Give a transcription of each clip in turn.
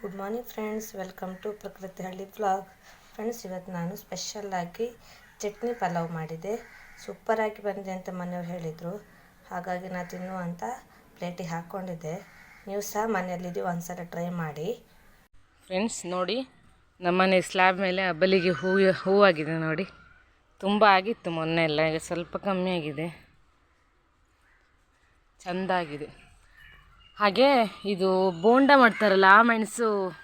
Good morning friends welcome to Prakruthi Halli blog friends ಇವತ್ತು ನಾನು ಸ್ಪೆಷಲ್ಲಾಗಿ ಚಟ್ನಿ ಪಲಾವ್ ಮಾಡಿದೆ. ಸೂಪರಾಗಿ ಬಂದಿದೆ ಅಂತ ಮನೆಯವ್ರು ಹೇಳಿದರು. ಹಾಗಾಗಿ ನಾನು ತಿನ್ನು ಅಂತ ಪ್ಲೇಟಿಗೆ ಹಾಕ್ಕೊಂಡಿದ್ದೆ ನೀವು ಸಹ ಮನೆಯಲ್ಲಿದ್ದೀವಿ ಒಂದ್ಸಲ ಟ್ರೈ ಮಾಡಿ. ಫ್ರೆಂಡ್ಸ್ ನೋಡಿ, ನಮ್ಮನೆ ಸ್ಲ್ಯಾಬ್ ಮೇಲೆ ಅಬ್ಬಲಿಗೆ ಹೂವು ಹೂವಾಗಿದೆ ನೋಡಿ. ತುಂಬ ಆಗಿತ್ತು ಮೊನ್ನೆ ಎಲ್ಲ, ಈಗ ಸ್ವಲ್ಪ ಕಮ್ಮಿ ಆಗಿದೆ. ಚೆಂದ ಆಗಿದೆ. ಹಾಗೆ ಇದು ಬೋಂಡ ಮಾಡ್ತಾರಲ್ಲ, ಆ ಮೆಣಸು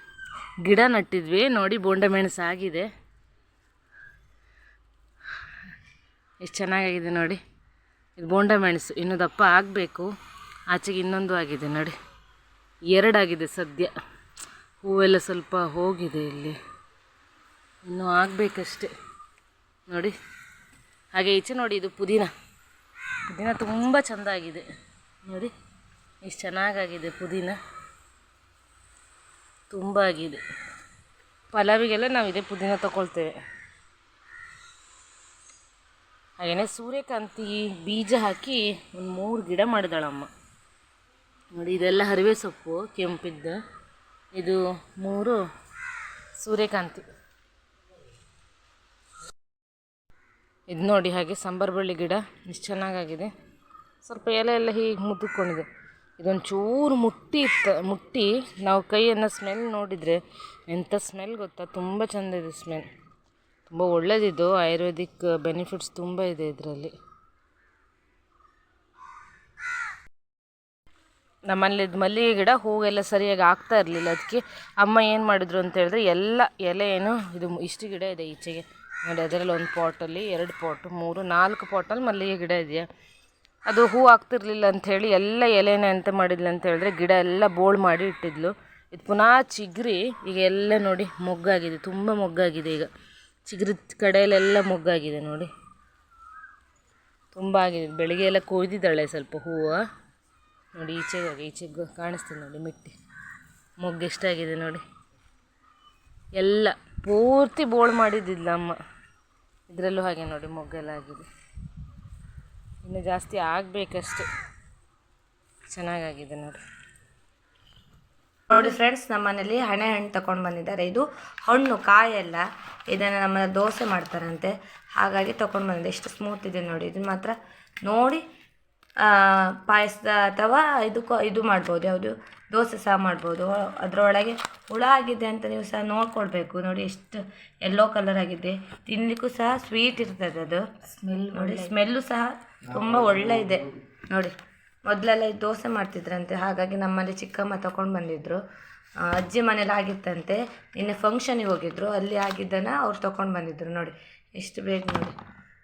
ಗಿಡ ನಟ್ಟಿದ್ವಿ. ನೋಡಿ, ಬೋಂಡ ಮೆಣಸು ಆಗಿದೆ. ಎಷ್ಟು ಚೆನ್ನಾಗಾಗಿದೆ ನೋಡಿ. ಇದು ಬೋಂಡ ಮೆಣಸು. ಇನ್ನು ದಪ್ಪ ಆಗಬೇಕು. ಆಚೆಗೆ ಇನ್ನೊಂದು ಆಗಿದೆ ನೋಡಿ. ಎರಡಾಗಿದೆ ಸದ್ಯ. ಹೂವೆಲ್ಲ ಸ್ವಲ್ಪ ಹೋಗಿದೆ ಇಲ್ಲಿ. ಇನ್ನೂ ಆಗಬೇಕಷ್ಟೆ. ನೋಡಿ. ಹಾಗೆ ಈಚೆ ನೋಡಿ, ಇದು ಪುದೀನ. ಪುದೀನ ತುಂಬ ಚೆಂದಾಗಿದೆ. ನೋಡಿ. ಎಷ್ಟು ಚೆನ್ನಾಗಾಗಿದೆ ಪುದೀನ. ತುಂಬ ಆಗಿದೆ. ಪಲಾವಿಗೆಲ್ಲ ನಾವು ಇದೇ ಪುದೀನ ತಗೊಳ್ತೇವೆ ಹಾಗೆಯೇ ಸೂರ್ಯಕಾಂತಿ ಬೀಜ ಹಾಕಿ ಒಂದು ಮೂರು ಗಿಡ ಮಾಡಿದಾಳಮ್ಮ. ನೋಡಿ, ಇದೆಲ್ಲ ಹರಿವೆ ಸೊಪ್ಪು, ಕೆಂಪಿದ್ದು. ಇದು ಮೂರು ಸೂರ್ಯಕಾಂತಿ. ಇದು ನೋಡಿ, ಹಾಗೆ ಸಾಂಬಾರು ಬಳ್ಳಿ ಗಿಡ, ಇಷ್ಟು ಚೆನ್ನಾಗಾಗಿದೆ. ಸ್ವಲ್ಪ ಎಲೆ ಎಲ್ಲ ಹೀಗೆ ಮುದ್ದುಕೊಂಡಿದೆ ಇದೊಂದು ಚೂರು ಮುಟ್ಟಿ ಇತ್ತು. ಮುಟ್ಟಿ, ನಾವು ಕೈಯನ್ನು ಸ್ಮೆಲ್ ನೋಡಿದರೆ ಎಂಥ ಸ್ಮೆಲ್ ಗೊತ್ತಾ? ತುಂಬ ಚೆಂದ ಇದೆ ಸ್ಮೆಲ್ ತುಂಬ ಒಳ್ಳೆಯದಿದ್ದು ಆಯುರ್ವೇದಿಕ್ ಬೆನಿಫಿಟ್ಸ್ ತುಂಬ ಇದೆ ಇದರಲ್ಲಿ. ನಮ್ಮಲ್ಲಿ ಮಲ್ಲಿಗೆ ಗಿಡ ಹೂವೆಲ್ಲ ಸರಿಯಾಗಿ ಆಗ್ತಾ ಇರಲಿಲ್ಲ. ಅದಕ್ಕೆ ಅಮ್ಮ ಏನು ಮಾಡಿದ್ರು ಅಂತ ಹೇಳಿದ್ರೆ ಎಲ್ಲ ಎಲೆ ಏನು ಇದು ಇಷ್ಟು ಗಿಡ ಇದೆ ಈಚೆಗೆ. ನೋಡಿ, ಅದರಲ್ಲಿ ಒಂದು ಪಾಟಲ್ಲಿ ಎರಡು ಪಾಟು ಮೂರು, ನಾಲ್ಕು ಪಾಟಲ್ಲಿ ಮಲ್ಲಿಗೆ ಗಿಡ ಇದೆಯಾ? ಅದು ಹೂ ಆಗ್ತಿರ್ಲಿಲ್ಲ ಅಂಥೇಳಿ ಎಲ್ಲ ಎಲೆನೇ ಅಂತ ಮಾಡಿದ್ಲು ಅಂತ ಹೇಳಿದ್ರೆ ಗಿಡ ಎಲ್ಲ ಬೋಳು ಮಾಡಿ ಇಟ್ಟಿದ್ಲು. ಇದು ಪುನಃ ಚಿಗ್ರಿ, ಈಗ ಎಲ್ಲ ನೋಡಿ ಮೊಗ್ಗಾಗಿದೆ, ತುಂಬ ಮೊಗ್ಗಾಗಿದೆ ಈಗ. ಚಿಗ್ರಿ ಕಡೆಯಲ್ಲೆಲ್ಲ ಮೊಗ್ಗಾಗಿದೆ ನೋಡಿ. ತುಂಬ ಆಗಿದೆ. ಬೆಳಿಗ್ಗೆ ಎಲ್ಲ ಕೊಯ್ದಿದ್ದಾಳೆ ಸ್ವಲ್ಪ ಹೂವು. ನೋಡಿ ಈಚೆಗೆ ಈಚೆಗೆ ಕಾಣಿಸ್ತೀನಿ ನೋಡಿ ಮಿಟ್ಟಿ. ಮೊಗ್ಗು ಎಷ್ಟಾಗಿದೆ ನೋಡಿ. ಎಲ್ಲ ಪೂರ್ತಿ ಬೋಳು ಮಾಡಿದ್ದಿದ್ಲು ಅಮ್ಮ. ಇದರಲ್ಲೂ ಹಾಗೆ ನೋಡಿ ಮೊಗ್ಗೆಲ್ಲ ಆಗಿದೆ. ಇನ್ನು ಜಾಸ್ತಿ ಆಗಬೇಕಷ್ಟೆ. ಚೆನ್ನಾಗಾಗಿದೆ ನೋಡಿ. ನೋಡಿ ಫ್ರೆಂಡ್ಸ್ ನಮ್ಮ ಮನೇಲಿ ಹಣೆ ಹಣ್ಣು ತಗೊಂಡು ಬಂದಿದ್ದಾರೆ. ಇದು ಹಣ್ಣು ಕಾಯೆಲ್ಲ ಇದನ್ನು ನಮ್ಮ ದೋಸೆ ಮಾಡ್ತಾರಂತೆ. ಹಾಗಾಗಿ ತಗೊಂಡು ಬಂದಿದೆ. ಎಷ್ಟು ಸ್ಮೂತ್ ಇದೆ ನೋಡಿ. ಇದನ್ನು ಮಾತ್ರ ನೋಡಿ. ಪಾಯಸದ ಅಥವಾ ಇದಕ್ಕೂ ಇದು ಮಾಡ್ಬೋದು ಯಾವುದು ದೋಸೆ ಸಹ ಮಾಡ್ಬೋದು. ಅದರೊಳಗೆ ಹುಳ ಆಗಿದೆ ಅಂತ ನೀವು ಸಹ ನೋಡ್ಕೊಳ್ಬೇಕು. ನೋಡಿ ಎಷ್ಟು ಎಲ್ಲೋ ಕಲರ್ ಆಗಿದೆ. ತಿನ್ನಲಿಕ್ಕೂ ಸಹ ಸ್ವೀಟ್ ಇರ್ತದೆ ಅದು. ಸ್ಮೆಲ್ ನೋಡಿ ಸ್ಮೆಲ್ಲು ಸಹ ತುಂಬ ಒಳ್ಳೆ ಇದೆ. ನೋಡಿ ಮೊದಲೆಲ್ಲ ಇದು ದೋಸೆ ಮಾಡ್ತಿದ್ರಂತೆ. ಹಾಗಾಗಿ ನಮ್ಮಲ್ಲಿ ಚಿಕ್ಕಮ್ಮ ತಗೊಂಡು ಬಂದಿದ್ದರು ಅಜ್ಜಿ ಮನೇಲಿ ಆಗಿತ್ತಂತೆ. ನಿನ್ನೆ ಫಂಕ್ಷನಿಗೆ ಹೋಗಿದ್ರು. ಅಲ್ಲಿ ಆಗಿದ್ದನ್ನು ಅವ್ರು ತೊಗೊಂಡು ಬಂದಿದ್ರು. ನೋಡಿ ಎಷ್ಟು ಬೇಗ ನೋಡಿ.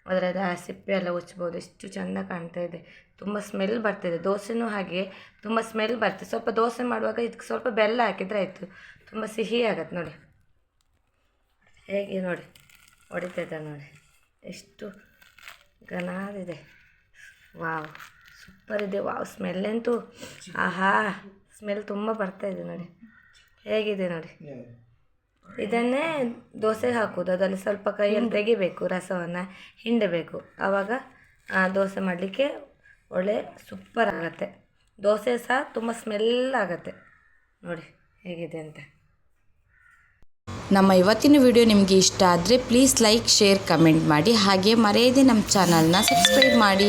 ಅದರದ ಸಿಪ್ಪೆ ಎಲ್ಲ ಉಚ್ಬೋದು. ಎಷ್ಟು ಚೆಂದ ಕಾಣ್ತಾ ಇದೆ. ತುಂಬ ಸ್ಮೆಲ್ ಬರ್ತಿದೆ ದೋಸೆನೂ ಹಾಗೆ ತುಂಬ ಸ್ಮೆಲ್ ಬರ್ತದೆ ಸ್ವಲ್ಪ ದೋಸೆ ಮಾಡುವಾಗ ಇದಕ್ಕೆ ಸ್ವಲ್ಪ ಬೆಲ್ಲ ಹಾಕಿದರೆ ಆಯಿತು. ತುಂಬ ಸಿಹಿ ಆಗತ್ತೆ ನೋಡಿ. ಹೇಗೆ ನೋಡಿ? ಹೊಡಿತೈತೆ ನೋಡಿ? ಎಷ್ಟು ಘನಾದಿದೆ ವಾವ್. ಸೂಪರ್ ಇದೆ. ವಾವ್ ಸ್ಮೆಲ್ ಅಂತೂ. ಆಹಾ ಸ್ಮೆಲ್ ತುಂಬ ಬರ್ತಾ ಇದೆ ನೋಡಿ. ಹೇಗಿದೆ ನೋಡಿ? ಇದನ್ನೇ ದೋಸೆಗೆ ಹಾಕೋದು ಅದರಲ್ಲಿ ಸ್ವಲ್ಪ ಕೈಯಲ್ಲಿ ತೆಗಿಬೇಕು ರಸವನ್ನು ಹಿಂಡಬೇಕು. ಆವಾಗ ಆ, ದೋಸೆ ಮಾಡಲಿಕ್ಕೆ ಒಳ್ಳೆ ಸೂಪರ್ ಆಗುತ್ತೆ. ದೋಸೆ ಸಹ ತುಂಬ ಸ್ಮೆಲ್ ಆಗುತ್ತೆ. ನೋಡಿ ಹೇಗಿದೆ ಅಂತ. ನಮ್ಮ ಇವತ್ತಿನ ವಿಡಿಯೋ ನಿಮಗೆ ಇಷ್ಟ ಆದರೆ ಪ್ಲೀಸ್ ಲೈಕ್ ಶೇರ್ ಕಮೆಂಟ್ ಮಾಡಿ. ಹಾಗೆ ಮರೆಯದೆ ನಮ್ಮ ಚಾನಲ್ನ ಸಬ್ಸ್ಕ್ರೈಬ್ ಮಾಡಿ.